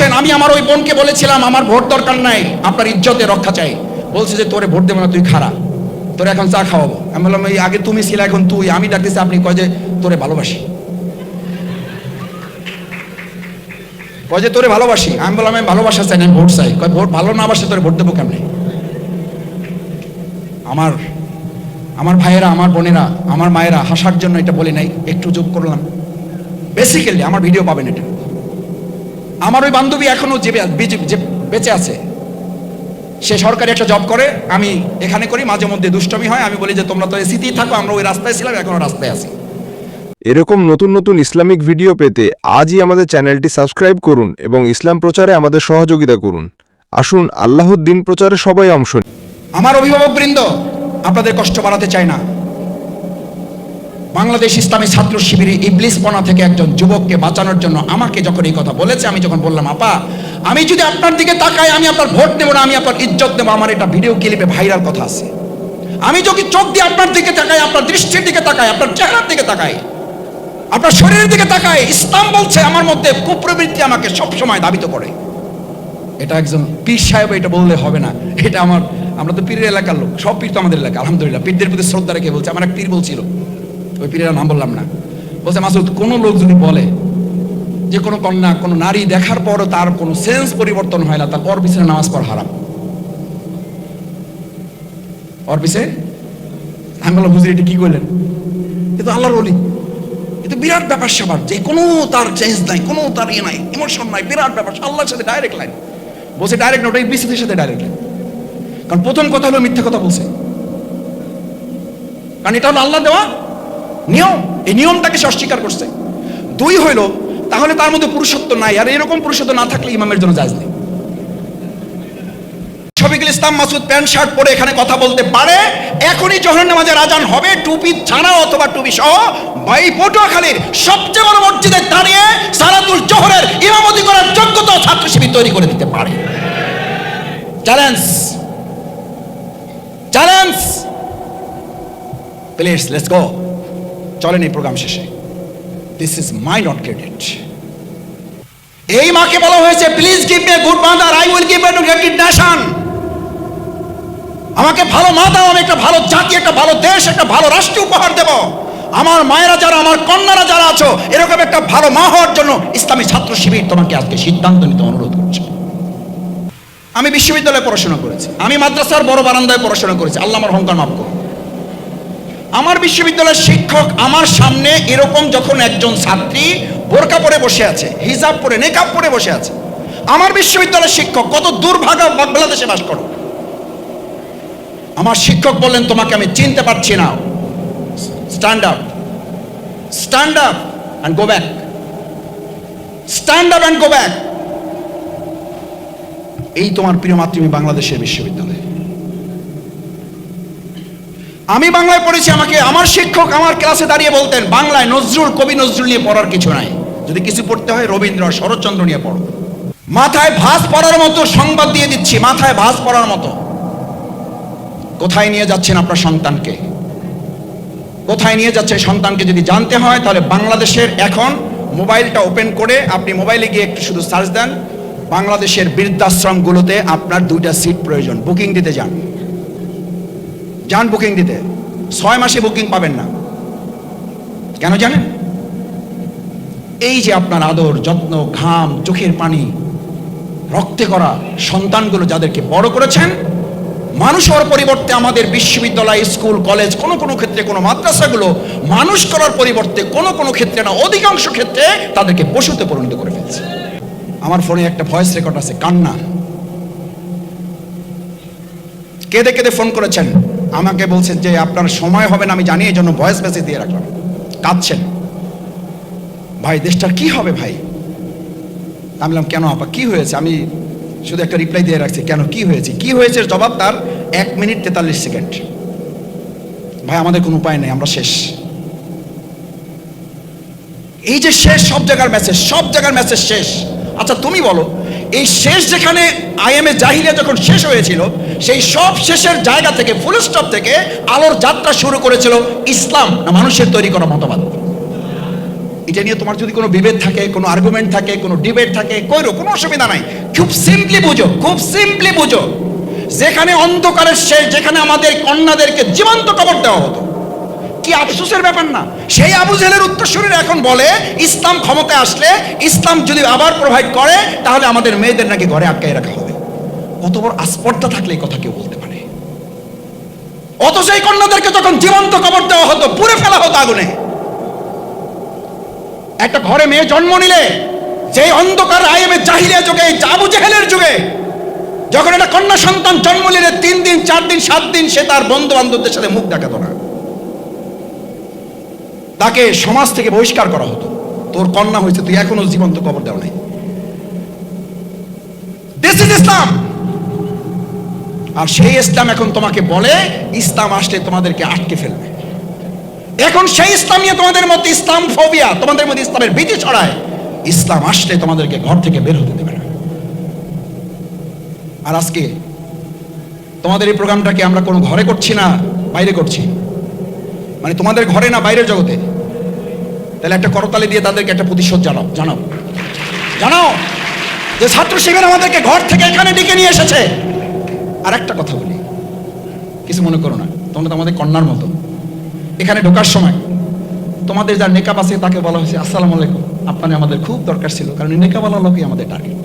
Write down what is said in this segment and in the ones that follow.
বলছেন, আমি আমার ওই বোনকে বলেছিলাম, আমার ভোট দরকার নাই, আপনার ইজ্জতে রক্ষা চাই। বলছে যে, তোরে ভোট দেবো না, তুই খারাপ তোরে এখন চা খাওয়াবো। আমি বললাম, এই আগে তুমি ছিলে, এখন তুই। আমি ডাকতেছি, আপনি কয় যে, তোরে ভালোবাসি। কয় যে, তোরে ভালোবাসি? আমি বললাম, আমি ভালোবাসা চাই না ভোট চাই। কয়, ভোট ভালো না বাসে তোরে ভোট দেবো কেমনে? আমার আমার ভাইয়েরা, আমার বোনেরা, আমার মায়েরা, হাসার জন্য এটা বলি নাই, একটু যোগ করলাম। বেসিক্যালি আমার ভিডিও পাবেন এটা। আমার ওই বান্ধবী এখনও যে বেঁচে আছে সে সরকারি একটা জব করে আমি এখানে করি মাঝে মধ্যে দুষ্টমি হয় আমি বলি যে তোমরা তো এসিতেই থাকো আমরা ওই রাস্তায় ছিলাম এখনও রাস্তায় আছি। এরকম নতুন নতুন ইসলামিক ভিডিও পেতে আজই আমাদের চ্যানেলটি সাবস্ক্রাইব করুন এবং ইসলাম প্রচারে আমাদের সহযোগিতা করুন। আসুন আল্লাহর দিন প্রচারে সবাই অংশ আমার অভিভাবক বৃন্দ আপনাদের কষ্ট বাড়াতে চায় না। বাংলাদেশ ইসলামী ছাত্র শিবিরে ইবলিসপনা থেকে একজন যুবককে বাঁচানোর জন্য আমাকে যখন এই কথা বলেছে, আমি যখন বললাম, আপা, আমি যদি আপনার দিকে তাকাই, আমি আপনার ভোট নেব না, আমি আপনার ইজ্জত নেব আমার এটা ভিডিও ক্লিপে ভাইরাল কথা আছে। আমি যদি চোখ দিয়ে আপনার দিকে তাকাই, আপনার দৃষ্টির দিকে তাকাই, আপনার চেহারার দিকে তাকাই, আপনার শরীরের দিকে তাকাই, ইসলাম বলছে, আমার মধ্যে কুপ্রবৃত্তি আমাকে সবসময় দাবিত করে। এটা একজন পীর সাহেব এটা বললে হবে না। এটা আমার, আমরা তো পীরের এলাকার লোক, সব পীর তো আমাদের এলাকা, আলহামদুলিল্লাহ, পীরদের প্রতি শ্রদ্ধা রেখে বলছে, আমার এক পীর বলছিল ওই পীরের নাম বললাম না। বলছে, মাসুদ, কোনো লোক যদি বলে যে কোনো কন্যা, কোনো নারী দেখার পরও তার কোনো সেন্স পরিবর্তন হয় না, তার ওর পিছনে নামাজ পড় হারাম। আমি বললাম, হুজুর কি করলেন এ তো আল্লাহর এ তো বিরাট ব্যাপার যে কোনো তার চেঞ্জ নাই, কোনো তার ইয়ে নাই ইমোশন নাই, বিরাট ব্যাপার, আল্লাহর সাথে ডাইরেক্ট লাইন বলছে ডাইরেক্ট নোট ইবলিসের সাথে ডাইরেক্ট লাইন কারণ প্রথম কথা হলো মিথ্যা কথা বলছে। কারণ এটা হলো আল্লাহ দেওয়া নিয়ম, এই নিয়মটাকে সে অস্বীকার করছে। দুই হইল, তাহলে তার মধ্যে পুরুষত্ব নাই, আর এরকম পুরুষত্ব না থাকলে ইমামের জন্য জায়জ নেই। শফিকুল ইসলাম মাসুদ প্যান্ট, শার্ট পরে এখানে কথা বলতে পারে, এখনই জহর নামাজের আজান হবে, টুপি ছাড়া অথবা টুপি সহ, ভাই পটুয়াখালীর সবচেয়ে বড় মসজিদে দাঁড়িয়ে জোহরের ইমামতি করার যোগ্যতা ছাত্র শিবির তৈরি করে দিতে পারে। Challenge. Challenge. Please let's go চলেন এই প্রোগ্রাম শেষে। This is my not credit এই মাকে বলা হয়েছে please give me good mother I will give to great nation আমাকে ভালো মা দাও, আমি একটা ভালো জাতি, একটা ভালো দেশ, একটা ভালো রাষ্ট্র উপহার দেব। আমার মায়েরা যারা, আমার কন্যারা যারা আছো, এরকম একটা ভালো মা হওয়ার জন্য ইসলামী ছাত্র শিবির তোমাকে আজকে সিদ্ধান্ত নিতে অনুরোধ করছে। আমি বিশ্ববিদ্যালয়ে পড়াশোনা করেছি। আমি মাদ্রাসার বড় বারান্দায় পড়াশোনা করেছি। আল্লাহ আমার অহংকার মাফ করুন আমার বিশ্ববিদ্যালয়ের শিক্ষক আমার সামনে এরকম যখন একজন ছাত্রী বোরকা পরে বসে আছে, হিজাব পরে নেকাব পরে বসে আছে, আমার বিশ্ববিদ্যালয়ের শিক্ষক কত দুর্ভাগা বাংলাদেশে বাস করো। আমার শিক্ষক বললেন, তোমাকে আমি চিনতে পারছি না। Stand up stand up and go back stand up and go back এই তোমার প্রিয় মাতৃভূমি বাংলাদেশের বিশ্ববিদ্যালয়। আমি বাংলায় পড়েছি, আমাকে আমার শিক্ষক আমার ক্লাসে দাঁড়িয়ে বলতেন, বাংলায় নজরুল, কবি নজরুল নিয়ে পড়ার কিছু নাই। যদি কিছু পড়তে হয়, রবীন্দ্র শরৎচন্দ্র নিয়ে পড়ো। মাথায় ভাস পড়ার মতো সংবাদ দিয়ে দিচ্ছি, মাথায় ভাস পড়ার মতো। কোথায় নিয়ে যাচ্ছেন আপনার সন্তানকে? কোথায় নিয়ে যাচ্ছে সন্তানকে যদি জানতে হয়, তাহলে বাংলাদেশের এখন মোবাইলটা ওপেন করে আপনি মোবাইলে গিয়ে একটু শুধু সার্চ দেন, বাংলাদেশের বৃদ্ধাশ্রমগুলোতে আপনার দুইটা সিট প্রয়োজন। বুকিং দিতে যান। যান বুকিং দিতে। ছয় মাসে বুকিং পাবেন না। কেন জানেন? এই যে আপনার আদর, যত্ন, ঘাম, চোখের পানি, রক্তে করা সন্তানগুলো যাদেরকে বড় করেছেন, মানুষ হওয়ার পরিবর্তে আমাদের বিশ্ববিদ্যালয়, স্কুল, কলেজ, কোনো কোনো ক্ষেত্রে, কোনো মাদ্রাসাগুলো মানুষ করার পরিবর্তে কোনো কোনো ক্ষেত্রে না, অধিকাংশ ক্ষেত্রে তাদেরকে পশুতে পরিণত করে ফেলছে। আমার ফোনে একটা ভয়েস রেকর্ড আছে, কান্না। কেঁদে কেঁদে ফোন করেছেন আমাকে বলছেন যে আপনার সময় হবে না, আমি জানি, এই জন্য ভয়েস মেসেজ দিয়ে রাখলাম। কাঁদছেন। ভাই, দেশটার কি হবে ভাই? আমি বললাম, কেন আপা, কি হয়েছে? আমি শুধু একটা রিপ্লাই দিয়ে রাখছি, কেন, কি হয়েছে? কি হয়েছে? জবাব তার এক মিনিট তেতাল্লিশ সেকেন্ড। ভাই, আমাদের কোনো উপায় নেই, আমরা শেষ। এই যে শেষ, সব জায়গার মেসেজ সব জায়গার মেসেজ শেষ। আচ্ছা তুমি বলো এই শেষ যেখানে আইএমএ জাহিলিয়া যখন শেষ হয়েছিল, সেই সব শেষের জায়গা থেকে ফুল স্টপ থেকে আলোর যাত্রা শুরু করেছিল ইসলাম, না মানুষের তৈরি করা মতবাদ। এটা নিয়ে তোমার যদি কোনো বিভেদ থাকে, কোনো আর্গুমেন্ট থাকে, কোনো ডিবেট থাকে, কইরো, কোনো অসুবিধা নাই। খুব সিম্পলি বুঝো, খুব সিম্পলি বুঝো। যেখানে অন্ধকারের শেষ, যেখানে আমাদের কন্যাদেরকে জীবন্ত কবর দেওয়া হতো। কি আফসোসের ব্যাপার না? সেই আবু জেলের উত্তরসূরিরা এখন বলে, ইসলাম ক্ষমতায় আসলে, ইসলাম যদি আবার প্রোভাইড করে, তাহলে আমাদের মেয়েদের নাকি ঘরে আটকায় রাখা হবে। কত বড় আস্পর্ধা থাকলে এই কথা কেউ বলতে পারে। অত সেই কন্যাদেরকে যখন জীবন্ত কবর দেওয়া হতো, পুড়ে ফেলা হতো আগুনে। একটা ঘরে মেয়ে জন্ম নিলে যে অন্ধকার আইএমে জাহিলিয়া যুগে আবু জেহেলের যুগে, যখন একটা কন্যা সন্তান জন্ম নিলে, তিন দিন, চার দিন, সাত দিন সে তার বন্ধু বান্ধবদের সাথে মুখ দেখাতো না। তাকে সমাজ থেকে বহিষ্কার করা হতো। তোর কন্যা হয়েছে, তুই এখনও জীবন্ত কবর দেওয়া নাই। ইসলাম আর সেই ইসলাম এখন তোমাকে বলে, ইসলাম আসলে তোমাদেরকে আটকে ফেলবে। এখন সেই ইসলাম নিয়ে তোমাদের মধ্যে ইসলাম ফোবিয়া, তোমাদের মধ্যে ইসলামের ভীতি ছড়ায়। ইসলাম আসলে তোমাদেরকে ঘর থেকে বের হতে দেবে না। আর আজকে তোমাদের এই প্রোগ্রামটাকে আমরা কোনো ঘরে করছি না, বাইরে করছি। মানে তোমাদের ঘরে না, বাইরের জগতে। তাহলে একটা করতালি দিয়ে তাদেরকে একটা প্রতিশোধ জানাও জানাও জানাও যে ছাত্র শিবির আমাদেরকে ঘর থেকে এখানে ডেকে নিয়ে এসেছে। আর একটা কথা বলি, কিছু মনে করো না, তোমরা তো আমাদের কন্যার মতো। এখানে ঢোকার সময় তোমাদের যার নেকাব আছে তাকে বলা হয়েছে, আসসালামু আলাইকুম। আপনার আমাদের খুব দরকার ছিল, কারণ নেকাবালা লোকই আমাদের টার্গেট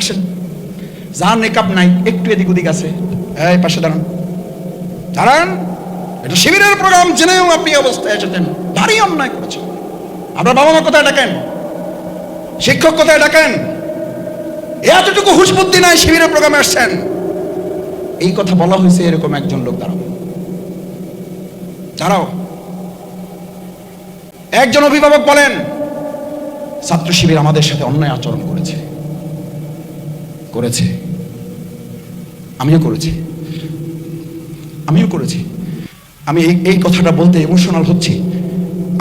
আসেন যার নেকাব নাই, একটু এদিক ওদিক আছে। এই পাশে দাঁড়ান দাঁড়ান। এটা শিবিরের প্রোগ্রাম জেনেও আপনি অবস্থায় এসেছেন। ভারী অন্যায় করেছেন। আপনার বাবা মা কোথায় ডাকেন, শিক্ষক কোথায় ডাকেন, এতটুকু হুশ বুদ্ধি নাই শিবিরের প্রোগ্রামে আসছেন। এই কথা বলা হয়েছে এরকম একজন লোক দাঁড়াও দাঁড়াও। একজন অভিভাবক বলেন, ছাত্র শিবির আমাদের সাথে অন্যায় আচরণ করেছে। করেছে। আমিও করেছি। আমিও করেছি। আমি এই এই কথাটা বলতে ইমোশনাল হচ্ছি।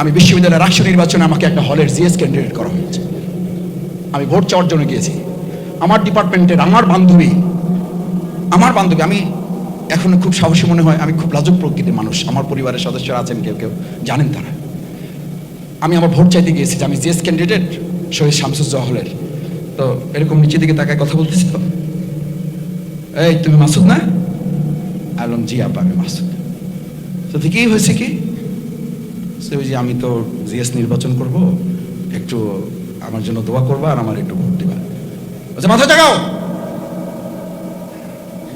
আমি বিশ্ববিদ্যালয়ের রাষ্ট্র নির্বাচনে আমাকে একটা হলের জিএস ক্যান্ডিডেট করা হয়েছে। আমি ভোট চাওয়ার জন্য গিয়েছি। আমার ডিপার্টমেন্টের আমার বান্ধবী আমার বান্ধবী, আমি এখন খুব সাহসী মনে হয়, আমি খুব লাজুক প্রকৃতির মানুষ। আমার পরিবারের সদস্যরা আছেন, কেউ কেউ জানেন তারা। আমি আমার ভোট চাইতে গিয়েছি যে আমি জিএস ক্যান্ডিডেট শহীদ শামসুজ্জোহা হলের তো এরকম নিচের দিকে তাকায় কথা বলতেছি তো? এই, তুমি মাসুদ না? আলম জি আপা, আমি মাসুদ। তো কি হয়েছে কি? সে ওই যে আমি তো জিএস নির্বাচন করব, একটু আমার জন্য দোয়া করবা আর আমার একটু ভোট দিবা। বলছে, মাথা জাগাও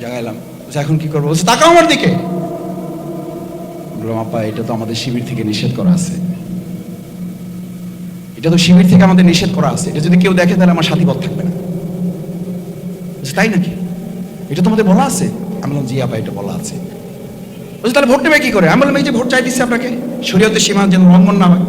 জাগাইলাম। বলছে, এখন কি করব? বলছে, তাকাও আমার দিকে! বললাম, আপা, এটা তো আমাদের শিবির থেকে নিষেধ করা আছে। এটা তো শিবির থেকে আমাদের নিষেধ করা আছে। এটা যদি কেউ দেখে, তাহলে আমার সাথী পথ থাকবে না। তাই নাকি? এটা তো আমাদের বলা আছে? আমি বললাম, জি আপা, এটা বলা আছে। বলছে, তাহলে ভোট নেবে কি করে? আমি বললাম, এই যে ভোট চাই দিচ্ছি আপনাকে। শরীয়তের সীমা যেন লঙ্ঘন না হয়।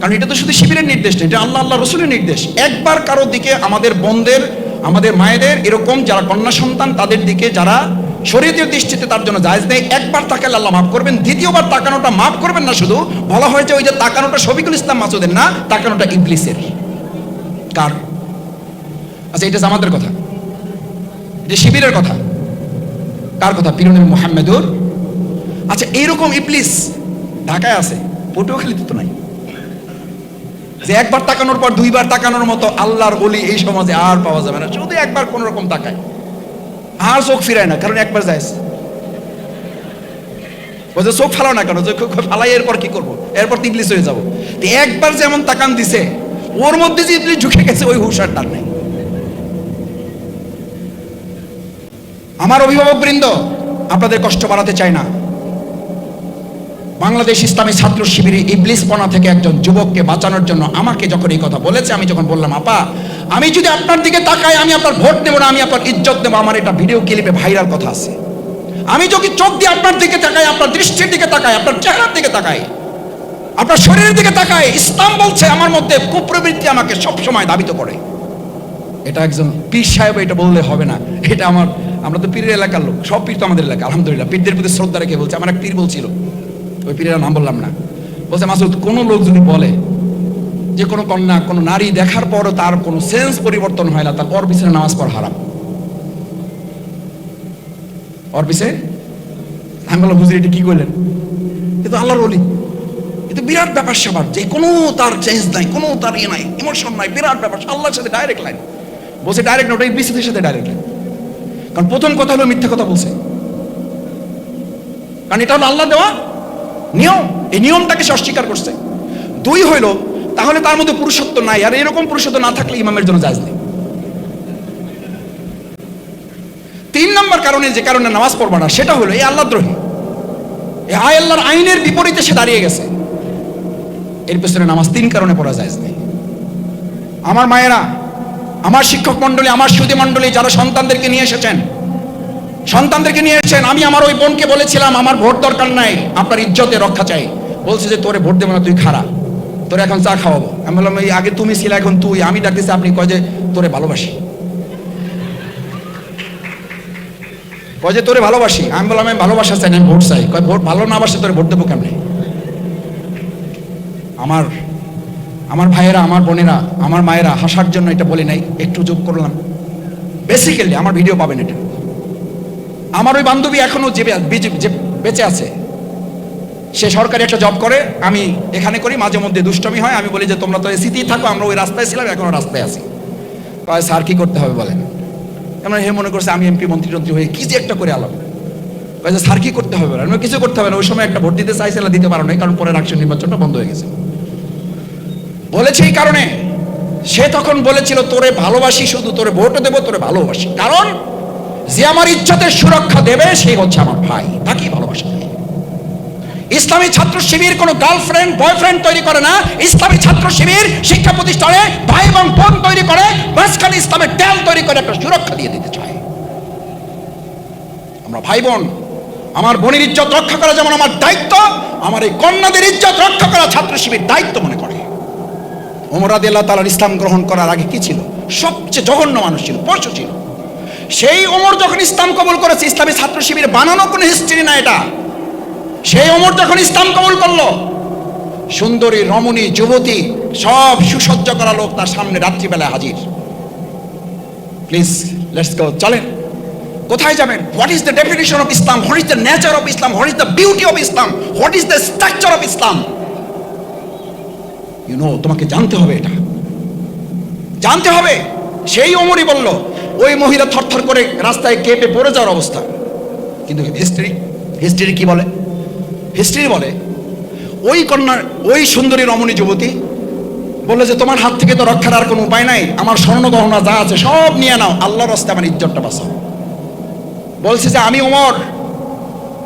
কারণ এটা তো শুধু শিবিরের নির্দেশ না, এটা আল্লাহ আল্লাহ রসুলের নির্দেশ। একবার কারোর দিকে আমাদের বোনদের আমাদের মায়েদের এরকম যারা কন্যা সন্তান, তাদের দিকে যারা শরীয়তের দৃষ্টিতে তার জন্য জায়েজ নেই, একবার তাকালে আল্লাহ মাফ করবেন, দ্বিতীয়বার তাকানোটা মাফ করবেন না শুধু, বলা হয়েছে ওই যে তাকানোটা শফিকুল ইসলাম মাসুদের না, তাকানোটা ইবলিসের। কার? আচ্ছা এটা আমাদের কথা। এটা শিবিরের কথা। কার কথা? পিরনের মোহাম্মেদুর। আচ্ছা এইরকম ইবলিস ঢাকায় আছে পটুয়াখালীতে তো নাই। যে একবার তাকানোর পর দুইবার তাকানোর মতো আল্লাহর বলি এই সমাজে আর পাওয়া যাবে না, শুধু একবার কোন রকম তাকায়। আর চোখ ফিরায় না, কারণ একবার যায় বলছে চোখ ফালাও না কেন ফালাই, এরপর কি করব? এরপর তো ইবলিস হয়ে যাব। একবার যেমন তাকান দিছে, ওর মধ্যে যে ইবলিস ঢুকে গেছে, ওই হুশার তার নেই। আমার অভিভাবক বৃন্দ, আপনাদের কষ্ট বাড়াতে চাই না। বাংলাদেশ ইসলামী ছাত্র শিবিরে ইবলিসপনা থেকে একজন যুবককে বাঁচানোর জন্য আমাকে যখন এই কথা বলেছে, আমি যখন বললাম, আপা, আমি যদি আপনার দিকে তাকাই, আমি আপনার ভোট নেব না, আমি আপনার ইজ্জত নেব আমার এটা ভিডিও ক্লিপে ভাইরাল কথা আছে। আমি যদি চোখ দিয়ে আপনার দিকে তাকাই, আপনার দৃষ্টির দিকে তাকাই, আপনার চেহারার দিকে তাকাই, আপনার শরীরের দিকে তাকাই, ইসলাম বলছে আমার মধ্যে কুপ্রবৃত্তি আমাকে সব সময় দাবিত করে। এটা একজন পীর সাহেব এটা বললে হবে না। এটা আমার, আমরা তো পীরের এলাকার লোক, সব পীর তো আমাদের এলাকা, আলহামদুলিল্লাহ। পীরদের প্রতি শ্রদ্ধা রেখে বলছে, আমার এক পীর বলছিল ওই পীরের নাম বললাম না। বলছে, মাসুদ, কোনো লোক যদি বলে যে কোনো কন্যা, কোনো নারী দেখার পরও তার কোনো সেন্স পরিবর্তন হয় না, তার ওর পিছনে নামাজ পড়া হারাম। ওর পিছে? আমি বললাম, হুজুর, এটা কি করলেন এ তো আল্লাহর অলি এ কিন্তু বিরাট ব্যাপার স্যাপার। যে কোনো তার চেঞ্জ নাই, কোনো তার ইয়ে নাই, ইমোশন নাই, বিরাট ব্যাপার। আল্লাহর সাথে ডাইরেক্ট লাইন বলছে ডাইরেক্ট না, ওটা ইবলিসের সাথে ডাইরেক্ট লাইন কারণ প্রথম কথা হলো মিথ্যা কথা বলছে। কারণ এটা হলো আল্লাহ দেওয়া নিয়ম, এই নিয়মটাকে সে অস্বীকার করছে। দুই হইল, তাহলে তার মধ্যে পুরুষত্ব নাই, আর এরকম পুরুষত্ব না থাকলে ইমামের জন্য জায়জ নেই। তিন নম্বর কারণে যে কারণে নামাজ পড়বা না, সেটা হলো এই আল্লাহ আল্লাহদ্রোহী এই আয় আল্লাহর আইনের বিপরীতে সে দাঁড়িয়ে গেছে। এর পেছনে নামাজ তিন কারণে পড়া যায় নেই। আমার মায়েরা, আমার শিক্ষক মণ্ডলী, আমার সুদী মণ্ডলী, যারা সন্তানদেরকে নিয়ে এসেছেন সন্তানদেরকে নিয়ে এসেছেন। আমি আমার ওই বোনকে বলেছিলাম, আমার ভোট দরকার নাই, আপনার ইজ্জতে রক্ষা চাই। বলছে যে, তোরে ভোট দেবো না, তুই খারাপ তোরে এখন চা খাওয়াবো। আমি বললাম, এই আগে তুমি ছিলে, এখন তুই। আমি ডাকতেছি, আপনি কয় যে, তোরে ভালোবাসি। কয় যে, তোরে ভালোবাসি? আমি বললাম, আমি ভালোবাসা চাই, না, আমি ভোট চাই। কয়, ভোট ভালো না বাসে তোরে ভোট দেবো কেমনে? আমার আমার ভাইয়েরা, আমার বোনেরা, আমার মায়েরা হাসার জন্য এটা বলে নাই, একটু যোগ করলাম। বেসিক্যালি আমার ভিডিও পাবেন এটা। আমার ওই বান্ধবী এখনও যে বেঁচে আছে, সে সরকারি একটা জব করে, আমি এখানে করি, মাঝে মধ্যে দুষ্টমি হয়, আমি বলি যে তোমরা তো এসিতেই থাকো, আমরা ওই রাস্তায় ছিলাম, এখনও রাস্তায় আছি। কয়, স্যার, কি করতে হবে? বলেন। আমরা হে, মনে করছে আমি এমপি, মন্ত্রী টন্ত্রী হয়ে কি যে একটা করে আলাম। যে, স্যার, কি করতে হবে? বলেন। কিছু করতে হবে না, ওই সময় একটা ভোট দিতে চাইছিলাম দিতে পারো না কারণ পরে রাষ্ট্রীয় নির্বাচনটা বন্ধ হয়ে গেছে। বলেছে এই কারণে। সে তখন বলেছিল, তোরে ভালোবাসি, শুধু তোরে ভোটও দেবো, তোরে ভালোবাসি। কারণ যে আমার ইজ্জতের সুরক্ষা দেবে সেই হচ্ছে আমার ভাই। তাকেই ভালোবাসা দেয়। ইসলামী ছাত্র শিবির কোনো গার্লফ্রেন্ড, বয়ফ্রেন্ড তৈরি করে না। ইসলামী ছাত্র শিবির শিক্ষা প্রতিষ্ঠানে ভাই এবং বোন তৈরি করে, মাঝখানে ইসলামের তেল তৈরি করে একটা সুরক্ষা দিয়ে দিতে চায়। আমরা ভাই বোন, আমার বোনের ইজ্জত রক্ষা করা যেমন আমার দায়িত্ব, আমার এই কন্যাদের ইজ্জত রক্ষা করা ছাত্র শিবির দায়িত্ব মনে করে। ওমর রাদি আল্লাহ তালার ইসলাম গ্রহণ করার আগে কি ছিল? সবচেয়ে জঘন্য মানুষ ছিল, পশু ছিল। সেই ওমর যখন ইসলাম কবুল করেছে, ইসলামী ছাত্র শিবির বানানো কোনো হিস্ট্রি না এটা। সেই ওমর যখন ইসলাম কবুল করল, সুন্দরী, রমণী, যুবতী, সব সুসজ্জ করা লোক তার সামনে রাত্রিবেলায় হাজির। প্লিজ লেটস গো চলেন। কোথায় যাবেন? What is the definition of Islam what is the nature of Islam what is the beauty of Islam what is the structure of Islam you know তোমাকে জানতে হবে এটা। জানতে হবে। সেই ওমরই বলল ওই মহিলা থরথর করে রাস্তায় কেঁপে পড়ে যাওয়ার অবস্থা। কিন্তু হিস্ট্রি হিস্ট্রি কি বলে? হিস্ট্রি বলে, ওই কন্যার, ওই সুন্দরী রমণী যুবতী বলল যে, তোমার হাত থেকে তো রক্ষার আর কোনো উপায় নাই, আমার স্বর্ণ গহনা যা আছে সব নিয়ে নাও, আল্লাহর রাস্তায় আমার ইজ্জতটা বাঁচাও। বলছে যে, আমি ওমর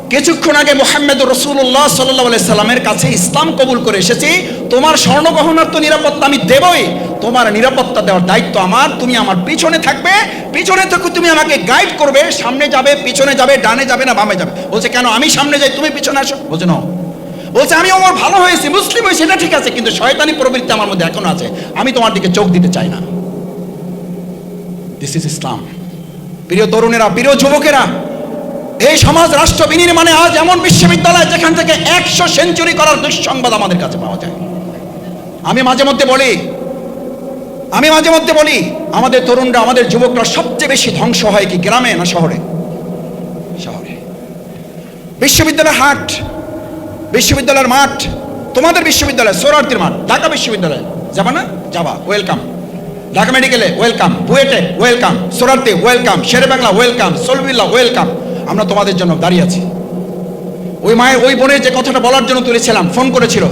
কিছুক্ষণ আগে মোহাম্মদ রসুল্লাহ সাল্লাহ সাল্লামের কাছে ইসলাম কবুল করে এসেছি। তোমার স্বর্ণ গহনার তো নিরাপত্তা আমি দেবই। তোমার নিরাপত্তা দেওয়ার দায়িত্ব আমার। তুমি আমার পিছনে থাকবে। পিছনে থেকে তুমি আমাকে গাইড করবে। সামনে যাবে, পিছনে যাবে, ডানে যাবে না বামে যাবে। বলছে, কেন? আমি সামনে যাই, তুমি পিছনে আসো। বলছে না বলছে, আমি আমার ভালো হয়েছি, মুসলিম হয়েছি, সেটা ঠিক আছে, কিন্তু শয়তানি প্রবৃত্তি আমার মধ্যে এখনও আছে। আমি তোমার দিকে চোখ দিতে চাই না। দিস ইজ ইসলাম প্রিয় তরুণেরা, প্রিয় যুবকেরা এই সমাজ রাষ্ট্র বিনির্মাণে আজ এমন বিশ্ববিদ্যালয় যেখান থেকে একশো সেঞ্চুরি করার দুঃসংবাদ আমাদের কাছে পাওয়া যায়। আমি মাঝে মধ্যে বলি, আমি মাঝে মধ্যে বলি, আমাদের তরুণরা, আমাদের যুবকরা সবচেয়ে বেশি ধ্বংস হয় কি গ্রামে না শহরে? শহরে। বিশ্ববিদ্যালয়ের হাট, বিশ্ববিদ্যালয়ের মাঠ, তোমাদের বিশ্ববিদ্যালয় সোরার্তির মাঠ, ঢাকা বিশ্ববিদ্যালয়, যাবা না? যাবা ওয়েলকাম ঢাকা মেডিকেলে ওয়েলকাম বুয়েটে ওয়েলকাম সোরার্তি ওয়েলকাম শেরে বাংলা ওয়েলকাম সলবিল্লা ওয়েলকাম আমরা তোমাদের জন্য দাঁড়িয়ে আছি। ওই মায়ের, ওই বোনের যে কথাটা বলার জন্য তুলেছিলাম, ফোন করেছিল।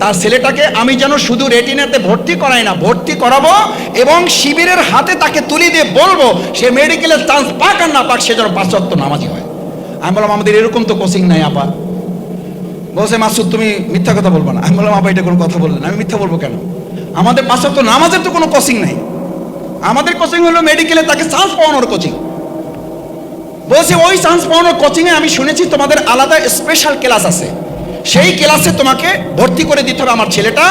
তার ছেলেটাকে আমি যেন শুধু রেটিনাতে ভর্তি করাই না, ভর্তি করাবো এবং শিবিরের হাতে তাকে তুলে দিয়ে বলব, সে মেডিকেলের চান্স পাক আর না পাক, সে যেন পাঁচত্ব নামাজি হয়। আমি বললাম, আমাদের এরকম তো কোচিং নাই, আপা। বলছে, মাসুদ, তুমি মিথ্যা কথা বলব না। আমি বললাম, আপা, এটা কোনো কথা বললেন আমি মিথ্যা বলব কেন? আমাদের পাঁচত্ব নামাজের তো কোনো কোচিং নাই। আমাদের কোচিং হলো মেডিকেলে তাকে চান্স পাওয়ানোর কোচিং বলছে, ওই চান্স পাওয়ানোর কোচিংয়ে আমি শুনেছি তোমাদের আলাদা স্পেশাল ক্লাস আছে। সেই ক্লাসে তোমাকে ভর্তি করে দিতে হবে আমার ছেলেটা,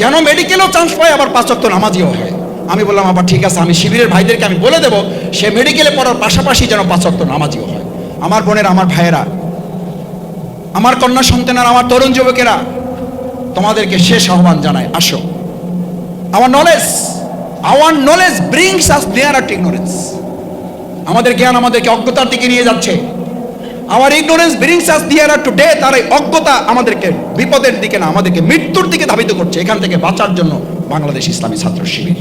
যেন মেডিকেলেও চান্স পায়, আবার পাঁচক্ত নামাজিও হয়। আমি বললাম, আবার ঠিক আছে, আমি শিবিরের ভাইদেরকে আমি বলে দেবো, সে মেডিকেলে পড়ার পাশাপাশি যেন পাঁচক্ত নামাজিও হয়। আমার বোনের, আমার ভাইয়েরা, আমার কন্যা সন্তানের, আমার তরুণ যুবকেরা, তোমাদেরকে শেষ আহ্বান জানায় আসো। আমার knowledge our knowledge brings us there are ignorance আমাদের জ্ঞান আমাদেরকে অজ্ঞতার দিকে নিয়ে যাচ্ছে। আমার ইগনোরেন্স ব্রিংস আস দিয়ার টু ডে তার এই অজ্ঞতা আমাদেরকে বিপদের দিকে না, আমাদেরকে মৃত্যুর দিকে ধাবিত করছে। এখান থেকে বাঁচার জন্য বাংলাদেশ ইসলামী ছাত্র শিবির।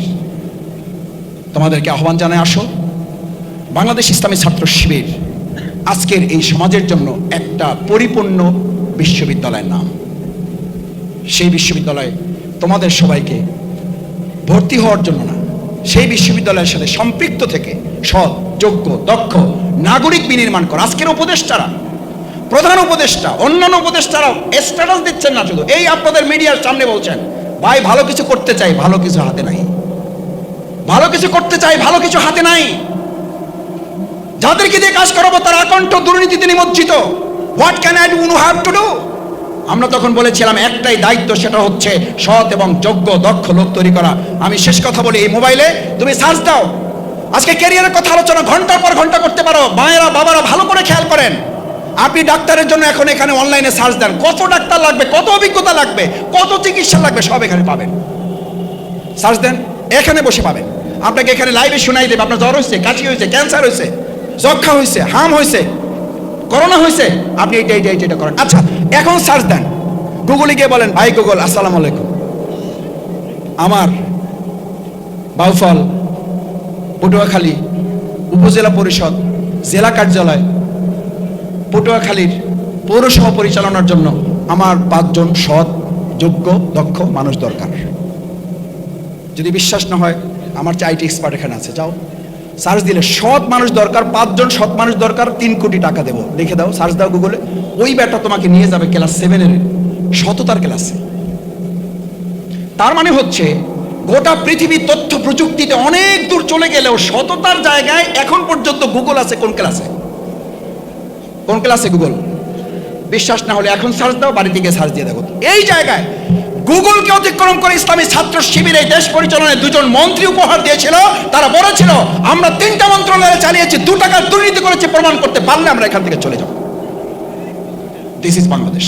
তোমাদেরকে আহ্বান জানায় আসো। বাংলাদেশ ইসলামী ছাত্র শিবির আজকের এই সমাজের জন্য একটা পরিপূর্ণ বিশ্ববিদ্যালয়ের নাম। সেই বিশ্ববিদ্যালয়ে তোমাদের সবাইকে ভর্তি হওয়ার জন্য না, সেই বিশ্ববিদ্যালয়ের সাথে সম্পৃক্ত থেকে সৎ যোগ্য, দক্ষ, নাগরিক বিনির্মাণ করা। আজকের উপদেষ্টারা, প্রধান উপদেষ্টা, অন্যান্য উপদেষ্টারাও স্ট্যাটাস দিচ্ছেন না শুধু। এই আপনাদের মিডিয়ার সামনে বলছেন, ভাই, ভালো কিছু করতে চাই, ভালো কিছু হাতে নাই। ভালো কিছু করতে চাই, ভালো কিছু হাতে নাই। যাদেরকে দিয়ে কাজ করাবো, তারা আকণ্ঠ দুর্নীতিতে নিমজ্জিত। What can I do have to do আমরা তখন বলেছিলাম, একটাই দায়িত্ব, সেটা হচ্ছে সৎ এবং যোগ্য, দক্ষ লোক তৈরি করা। আমি শেষ কথা বলি, এই মোবাইলে তুমি সার্চ দাও। আজকে ক্যারিয়ারের কথা আলোচনা ঘণ্টার পর ঘণ্টা করতে পারো। মায়েরা বাবারা ভালো করে খেয়াল করেন। আপনি ডাক্তারের জন্য এখন এখানে অনলাইনে সার্চ দেন। কত ডাক্তার লাগবে কত অভিজ্ঞতা লাগবে কত চিকিৎসা লাগবে সব এখানে পাবেন। সার্চ দেন এখানে বসে পাবেন। আপনাকে এখানে লাইভে শোনাই দেবে। আপনার জ্বর হয়েছে কাশি হয়েছে ক্যান্সার হয়েছে যক্ষা হয়েছে হাম হয়েছে করোনা হয়েছে। আপনি এইটা এইটা এইটা, করেন। আচ্ছা এখন সার্চ দেন। গুগলে গিয়ে বলেন ভাই গুগল আসসালামু আলাইকুম। আমার বাউফল পটুয়াখালী উপজেলা পরিষদ, জেলা কার্যালয়, পটুয়াখালীর পৌরসভা পরিচালনার জন্য আমার পাঁচজন সৎ, যোগ্য, দক্ষ মানুষ দরকার। যদি বিশ্বাস না হয়, আমার চেয়ে আইটি এক্সপার্ট এখানে আছে, যাও। সার্চ দিলে সৎ মানুষ দরকার, পাঁচজন সৎ মানুষ দরকার, তিন কোটি টাকা দেবো। লিখে দাও, সার্চ দাও গুগলে ওই ব্যাটা তোমাকে নিয়ে যাবে ক্লাস সেভেনের সততার ক্লাসে। তার মানে হচ্ছে গোটা পৃথিবীর তথ্য প্রযুক্তিতে অনেক দূর চলে গেলেও সততার জায়গায় এখন পর্যন্ত গুগল আছে, কোন ক্লাসে কোন ক্লাসে গুগল বিশ্বাস না হলে এখন সার্চ দাও, বাড়ি থেকে সার্চ দিয়ে দেখো। এই জায়গায় গুগলকে অতিক্রম করে ইসলামী ছাত্র শিবিরে দেশ পরিচালনায় দুজন মন্ত্রী উপহার দিয়েছিল, তারা বলেছিল, আমরা তিনটা মন্ত্রণালয়ে চালিয়েছি, দু টাকার দুর্নীতি করেছে, প্রমাণ করতে পারলে আমরা এখান থেকে চলে যাব। This is Bangladesh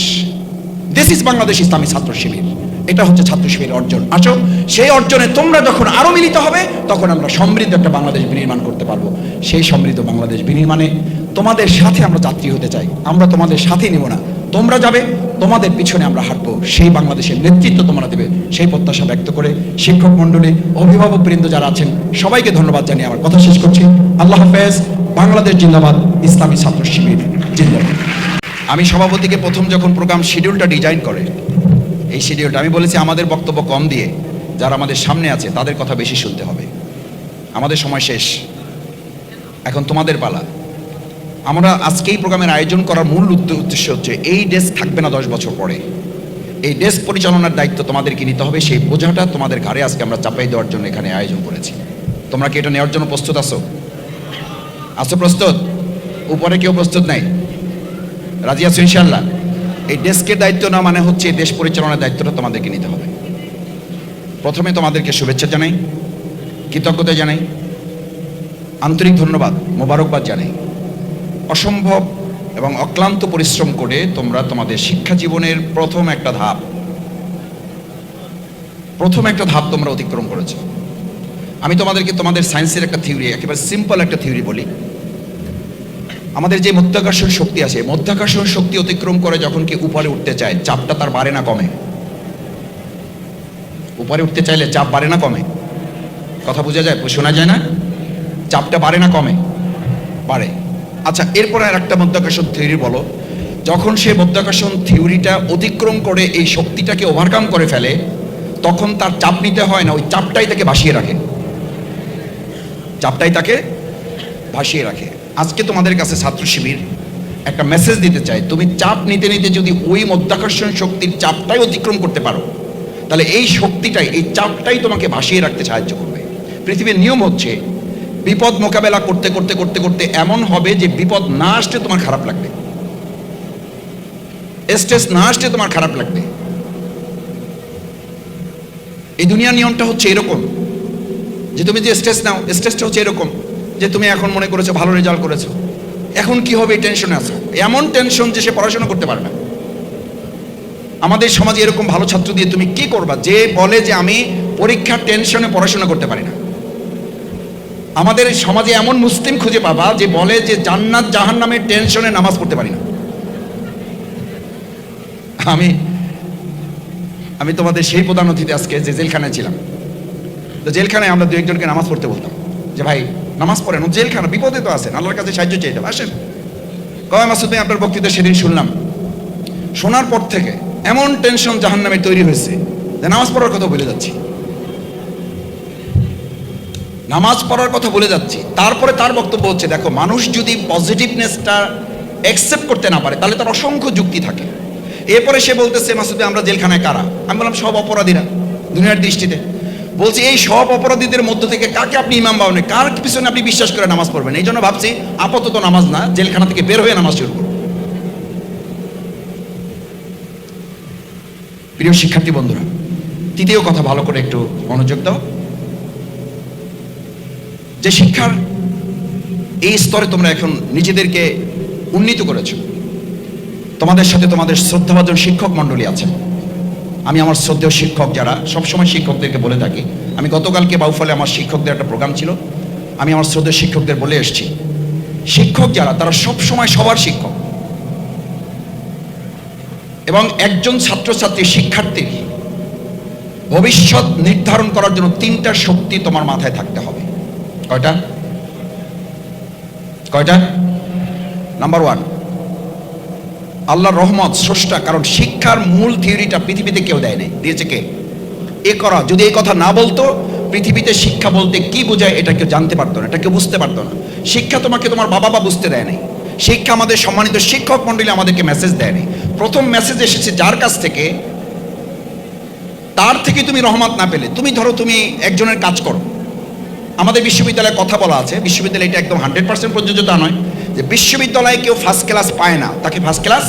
this is Bangladesh Islami Chhatra Shibir. এটা হচ্ছে ছাত্র শিবির অর্জন। আসো, সেই অর্জনে তোমরা যখন আরও মিলিত হবে, তখন আমরা সমৃদ্ধ একটা বাংলাদেশ বিনির্মাণ করতে পারব। সেই সমৃদ্ধ বাংলাদেশ বিনির্মাণে তোমাদের সাথে আমরা যাত্রী হতে চাই। আমরা তোমাদের সাথে নিব না। তোমরা যাবে, তোমাদের পিছনে আমরা হাঁটবো। সেই বাংলাদেশের নেতৃত্ব তোমরা দেবে। সেই প্রত্যাশা ব্যক্ত করে শিক্ষক মণ্ডলী অভিভাবক বৃন্দ যারা আছেন, সবাইকে ধন্যবাদ জানিয়ে আমার কথা শেষ করছি। আল্লাহ হাফেজ, বাংলাদেশ জিন্দাবাদ, ইসলামী ছাত্র শিবির, জিন্দাবাদ। আমি সভাপতিকে প্রথম যখন প্রোগ্রাম শিডিউলটা ডিজাইন করে এই শিডিউলটা। আমি বলেছি, আমাদের বক্তব্য কম দিয়ে যারা আমাদের সামনে আছে, তাদের কথা বেশি শুনতে হবে। আমাদের সময় শেষ। এখন তোমাদের পালা। আমরা আজকে এই প্রোগ্রামের আয়োজন করার মূল উদ্দ- উদ্দেশ্য হচ্ছে, এই ডেস্ক থাকবে না দশ বছর পরে। এই ডেস্ক পরিচালনার দায়িত্ব তোমাদেরকে নিতে হবে। সেই বোঝাটা তোমাদের ঘাড়ে আজকে আমরা চাপাই দেওয়ার জন্য এখানে আয়োজন করেছি। তোমরা কি এটা নেওয়ার জন্য প্রস্তুত আছো? আছো প্রস্তুত? উপরে কেউ প্রস্তুত নাই? রাজি আছো ইনশাল্লাহ এই ডেস্কের দায়িত্ব না মানে হচ্ছে এই দেশ পরিচালনার দায়িত্বটা তোমাদেরকে নিতে হবে। প্রথমে তোমাদেরকে শুভেচ্ছা জানাই, কৃতজ্ঞতা জানাই, আন্তরিক ধন্যবাদ, মোবারকবাদ জানাই। অসম্ভব এবং অক্লান্ত পরিশ্রম করে তোমরা তোমাদের শিক্ষা জীবনের প্রথম একটা ধাপ, প্রথম একটা ধাপ তোমরা অতিক্রম করেছ। আমি তোমাদেরকে তোমাদের সায়েন্সের একটা থিওরি, একেবারে সিম্পল একটা থিওরি বলি। আমাদের যে মধ্যাকর্ষণ শক্তি আছে, মধ্যাকর্ষণ শক্তি অতিক্রম করে যখন কি উপরে উঠতে চায়, চাপটা তার বাড়ে না কমে। উপরে উঠতে চাইলে চাপ বাড়ে না কমে। কথা বোঝা যায়? শোনা যায় না? চাপটা বাড়ে না কমে? বাড়ে। আচ্ছা এরপরে আর একটা মধ্যাকর্ষণ থিওরি বলো। যখন সে মধ্যাকর্ষণ থিওরিটা অতিক্রম করে এই শক্তিটাকে ওভারকাম করে ফেলে, তখন তার চাপ নিতে হয় না, ওই চাপটাই তাকে ভাসিয়ে রাখে। চাপটাই তাকে ভাসিয়ে রাখে। আজকে তোমাদের কাছে ছাত্র শিবির, একটা মেসেজ দিতে চাই। তুমি চাপ নিতে নিতে যদি ওই মধ্যাকর্ষণ শক্তির চাপটাই অতিক্রম করতে পারো, তাহলে এই শক্তিটাই, এই চাপটাই তোমাকে ভাসিয়ে রাখতে সাহায্য করবে। পৃথিবীর নিয়ম হচ্ছে, বিপদ মোকাবেলা করতে করতে করতে করতে এমন হবে যে বিপদ না আসলে তোমার খারাপ লাগবে। স্ট্রেস না আসলে তোমার খারাপ লাগবে। এই দুনিয়ার নিয়মটা হচ্ছে এরকম, যে তুমি যে স্ট্রেস নাও স্ট্রেসটা হচ্ছে এরকম। যে তুমি এখন মনে করেছ ভালো রেজাল্ট করেছ। এখন কি হবে এই টেনশনে আছো? এমন টেনশন যে সে পড়াশোনা করতে পারে না। আমাদের সমাজে এরকম ভালো ছাত্র দিয়ে তুমি কি করবা? যে বলে যে আমি পরীক্ষার টেনশনে পড়াশোনা করতে পারি না। আমাদের সমাজে এমন মুসলিম খুঁজে পাবা যে বলে যে জান্নাত জাহান নামের টেনশনে নামাজ পড়তে পারি না। আমি আমি তোমাদের সেই প্রধান অতিথি আজকে যে জেলখানায় ছিলাম। তো জেলখানায় আমরা দু একজনকে নামাজ পড়তে বলতাম। যে ভাই নামাজ পড়েন জেলখানা, বিপদে তো আছেন, আল্লাহর কাছে সাহায্য চাইতে আসেন। কয় মাসুদ ভাই আপনার বক্তৃতা সেদিন শুনলাম। শোনার পর থেকে এমন টেনশন জাহান নামে তৈরি হয়েছে যে নামাজ পড়ার কথা বলে যাচ্ছি। নামাজ পড়ার কথা বলে যাচ্ছি। তারপরে তার বক্তব্য হচ্ছে, দেখো, মানুষ যদি পজিটিভনেসটা অ্যাকসেপ্ট করতে না পারে, তাহলে তার অসংখ্য যুক্তি থাকে। এরপরে সে বলতেছে, মাসুদ, আমরা জেলখানায় কারা? আমি বললাম, সব অপরাধীরা দুনিয়ার দৃষ্টিতে। বলছি, এই সব অপরাধীদের মধ্য থেকে কাকে আপনি ইমাম বাবনে কার পিছনে আপনি বিশ্বাস করে নামাজ পড়বেন? এই জন্য ভাবছি, আপাতত নামাজ না, জেলখানা থেকে বের হয়ে নামাজ শুরু করব। প্রিয় শিক্ষার্থী বন্ধুরা, তৃতীয় কথা ভালো করে একটু মনোযোগ দাও। যে শিক্ষার এই স্তরে তোমরা এখন নিজেদেরকে উন্নীত করেছ, তোমাদের সাথে তোমাদের শ্রদ্ধাভাজন শিক্ষক মণ্ডলী আছে আমি আমার শ্রদ্ধেয় শিক্ষক যারা, সবসময় শিক্ষকদেরকে বলে থাকি, আমি গতকালকে বাউফলে আমার শিক্ষকদের একটা প্রোগ্রাম ছিল, আমি আমার শ্রদ্ধেয় শিক্ষকদের বলে এসেছি। শিক্ষক যারা, তারা সবসময় সবার শিক্ষক। এবং একজন ছাত্রছাত্রী শিক্ষার্থীর ভবিষ্যৎ নির্ধারণ করার জন্য তিনটা শক্তি তোমার মাথায় থাকতে হবে। কয়টা? কয়টা? নাম্বার ওয়ান আল্লাহর রহমত স্রষ্টা, কারণ শিক্ষার মূল থিওরিটা পৃথিবীতে কেউ দেয় নাই। দিয়েছে কে? এ করা, যদি এই কথা না বলতো, পৃথিবীতে শিক্ষা বলতে কি বোঝায় এটা কেউ জানতে পারতো না, এটা কেউ বুঝতে পারতো না। শিক্ষা তোমাকে তোমার বাবা বা বুঝতে দেয় নাই। শিক্ষা আমাদের সম্মানিত শিক্ষক মণ্ডলী আমাদেরকে মেসেজ দেয় নাই। প্রথম মেসেজ এসেছে যার কাছ থেকে, তার থেকে তুমি রহমত না পেলে। তুমি ধরো তুমি একজনের কাজ করো। আমাদের বিশ্ববিদ্যালয়ে কথা বলা আছে, বিশ্ববিদ্যালয় এটা একদম হান্ড্রেড পার্সেন্ট প্রযোজ্য তা নয়। যে বিশ্ববিদ্যালয়ে কেউ ফার্স্ট ক্লাস পায় না, তাকে first class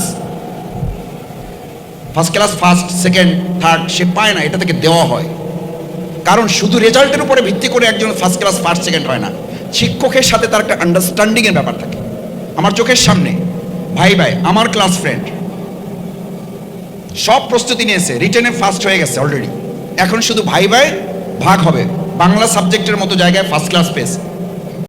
first class first second third সে পায় না, এটা তাকে দেওয়া হয়। কারণ শুধু রেজাল্টের উপরে ভিত্তি করে একজন ফার্স্ট ক্লাস ফার্স্ট সেকেন্ড হয় না। শিক্ষকের সাথে তার একটা আন্ডারস্ট্যান্ডিংয়ের ব্যাপার থাকে। আমার চোখের সামনে, ভাই ভাই, আমার ক্লাস ফ্রেন্ড সব প্রস্তুতি নিয়েছে রিটেনে ফার্স্ট হয়ে গেছে অলরেডি এখন শুধু ভাই ভাই ভাগ হবে, বাংলা সাবজেক্টের মতো জায়গায় ফার্স্ট ক্লাস পেয়েছে।